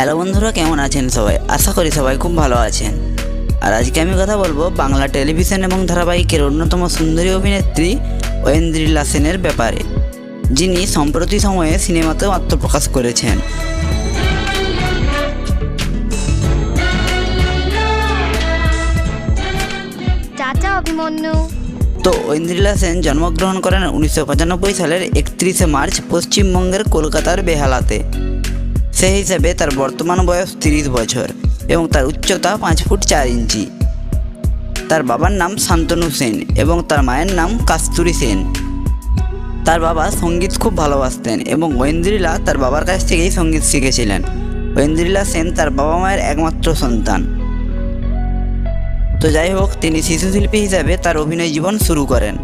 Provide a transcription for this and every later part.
Hello বন্ধুরা কেমন আছেন সবাই? আশা করি সবাই খুব ভালো আছেন। আর আজকে আমি কথা বলব বাংলা টেলিভিশন এবং ধারাবাহিকের অন্যতম সুন্দরী অভিনেত্রী ঐন্দ্রিলা সেনের ব্যাপারে যিনি সম্প্রতি সময়ে সিনেমাতেও আত্মপ্রকাশ করেছেন। অভিমন্যু। তো ঐন্দ্রিলা সেন জন্মগ্রহণ করেন উনিশশো পঁচানব্বই সালের একত্রিশে মার্চ পশ্চিমবঙ্গের কলকাতার বেহালাতে। সেই হিসাবে তার বর্তমান বয়স তিরিশ বছর এবং তার উচ্চতা পাঁচ ফুট চার ইঞ্চি। তার বাবার নাম শান্তনু সেন এবং তার মায়ের নাম কাস্তুরী সেন। তার বাবা সংগীত খুব ভালোবাসতেন এবং ঐন্দ্রিলা তার বাবার কাছ থেকেই সংগীত শিখেছিলেন। ঐন্দ্রিলা সেন তার বাবা মায়ের একমাত্র সন্তান। তো যাই হোক, তিনি শিশুশিল্পী হিসাবে তার অভিনয় জীবন শুরু করেন।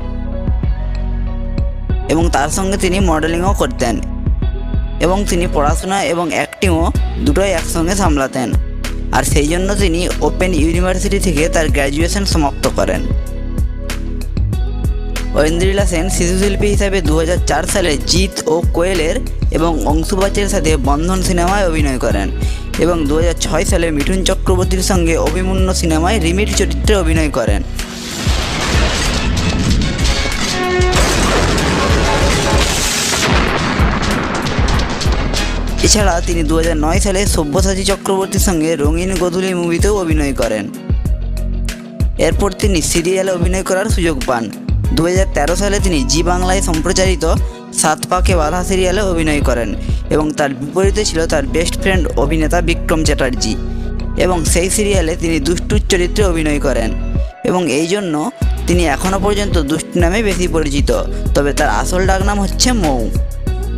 এবং তার সঙ্গে তিনি মডেলিংও করতেন। এবং তিনি পড়াশোনা এবং অ্যাক্টিংও দুটোই একসঙ্গে সামলাতেন আর সেই জন্য তিনি ওপেন ইউনিভার্সিটি থেকে তার গ্র্যাজুয়েশন সমাপ্ত করেন। ঐন্দ্রিলা সেন শিশুশিল্পী হিসাবে দু হাজার চার সালে জিৎ ও কোয়েলের এবং অংশুবাচের সাথে বন্ধন সিনেমায় অভিনয় করেন এবং দু হাজার ছয় সালে মিঠুন চক্রবর্তীর সঙ্গে অভিমন্যু সিনেমায় রিমির চরিত্রে অভিনয় করেন। এছাড়া তিনি দু হাজার নয় সালে সব্যসাচী চক্রবর্তীর সঙ্গে রঙিন গোধূলি মুভিতেও অভিনয় করেন। এরপর তিনি সিরিয়ালে অভিনয় করার সুযোগ পান। দু হাজার তেরো সালে তিনি জি বাংলায় সম্প্রচারিত সাত পাকে বাধা সিরিয়ালে অভিনয় করেন এবং তার বিপরীতে ছিল তার বেস্ট ফ্রেন্ড অভিনেতা বিক্রম চ্যাটার্জি এবং সেই সিরিয়ালে তিনি দুষ্টুর চরিত্রে অভিনয় করেন এবং এই জন্য তিনি এখনও পর্যন্ত দুষ্টু নামে বেশি পরিচিত, তবে তার আসল ডাকনাম হচ্ছে মৌ।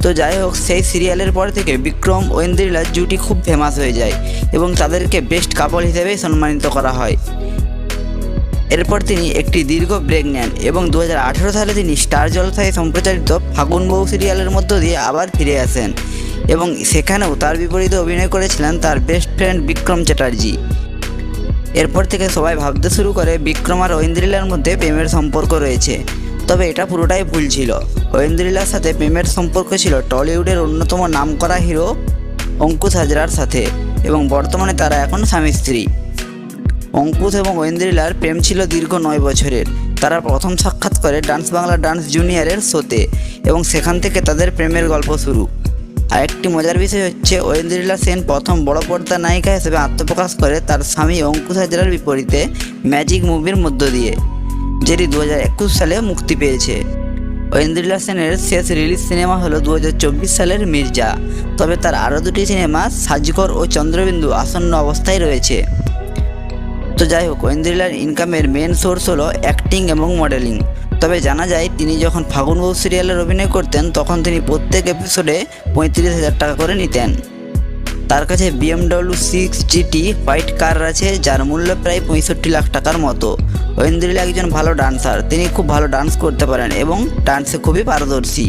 তো যাই হোক, সেই সিরিয়ালের পর থেকে বিক্রম ও ইন্দ্রিলার জুটি খুব ফেমাস হয়ে যায় এবং তাদেরকে বেস্ট কাপল হিসেবে সম্মানিত করা হয়। এরপর তিনি একটি দীর্ঘ ব্রেক নেন এবং দু হাজার আঠেরো সালে তিনি স্টার জলসায় সম্প্রচারিত ফাগুন বউ সিরিয়ালের মধ্য দিয়ে আবার ফিরে আসেন এবং সেখানেও তার বিপরীতে অভিনয় করেছিলেন তার বেস্ট ফ্রেন্ড বিক্রম চ্যাটার্জি। এরপর থেকে সবাই ভাবতে শুরু করে, বিক্রম আর ঐন্দ্রিলার মধ্যে প্রেমের সম্পর্ক রয়েছে। তবে এটা পুরোটাই ভুল ছিল। ঐন্দ্রিলার সাথে প্রেমের সম্পর্ক ছিল টলিউডের অন্যতম নামকরা হিরো অঙ্কুশ হাজরার সাথে এবং বর্তমানে তারা এখন স্বামী স্ত্রী। অঙ্কুশ এবং ঐন্দ্রিলার প্রেম ছিল দীর্ঘ নয় বছরের। তারা প্রথম সাক্ষাৎ করে ডান্স বাংলা ডান্স জুনিয়রের শোতে এবং সেখান থেকে তাদের প্রেমের গল্প শুরু। আরেকটি মজার বিষয় হচ্ছে ঐন্দ্রিলা সেন প্রথম বড় পর্দা নায়িকা হিসেবে আত্মপ্রকাশ করে তার স্বামী অঙ্কুশ হাজরার বিপরীতে ম্যাজিক মুভির মধ্য দিয়ে। যেটি দু হাজার একুশ সালে মুক্তি পেয়েছে। ঐন্দ্রিলা সেনের শেষ রিলিজ সিনেমা হলো দু হাজার চব্বিশ সালের মির্জা। তবে তার আরও দুটি সিনেমা সাজকর ও চন্দ্রবিন্দু আসন্ন অবস্থায় রয়েছে। তো যাই হোক, ঐন্দ্রিলার ইনকামের মেন সোর্স হলো অ্যাক্টিং এবং মডেলিং তবে জানা যায়, তিনি যখন ফাগুন বউ সিরিয়ালের অভিনয় করতেন, তখন তিনি প্রত্যেক এপিসোডে পঁয়ত্রিশ হাজার টাকা করে নিতেন। তার কাছে BMW six GT white car আছে, যার মূল্য প্রায় পঁয়ষট্টি লাখ টাকার মতো। ঐন্দ্রিলা একজন ভালো ডান্সার তিনি খুব ভালো ডান্স করতে পারেন এবং ডান্সে খুবই পারদর্শী।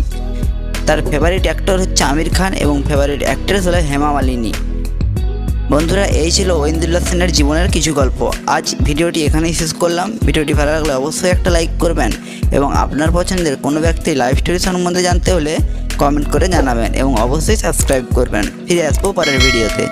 তার ফেভারিট অ্যাক্টর হচ্ছে আমির খান এবং ফেভারিট অ্যাক্ট্রেস হলো হেমা মালিনী। বন্ধুরা, এই ছিল ঐন্দ্রিল্লা সেনের জীবনের কিছু গল্প। আজ ভিডিওটি এখানেই শেষ করলাম। ভিডিওটি ভালো লাগলে অবশ্যই একটা লাইক করবেন এবং আপনার পছন্দের কোনো ব্যক্তির লাইফ স্টোরি সম্বন্ধে জানতে হলে কমেন্ট করে জানাবেন এবং অবশ্যই সাবস্ক্রাইব করবেন। ফিরে আসব পরের ভিডিওতে।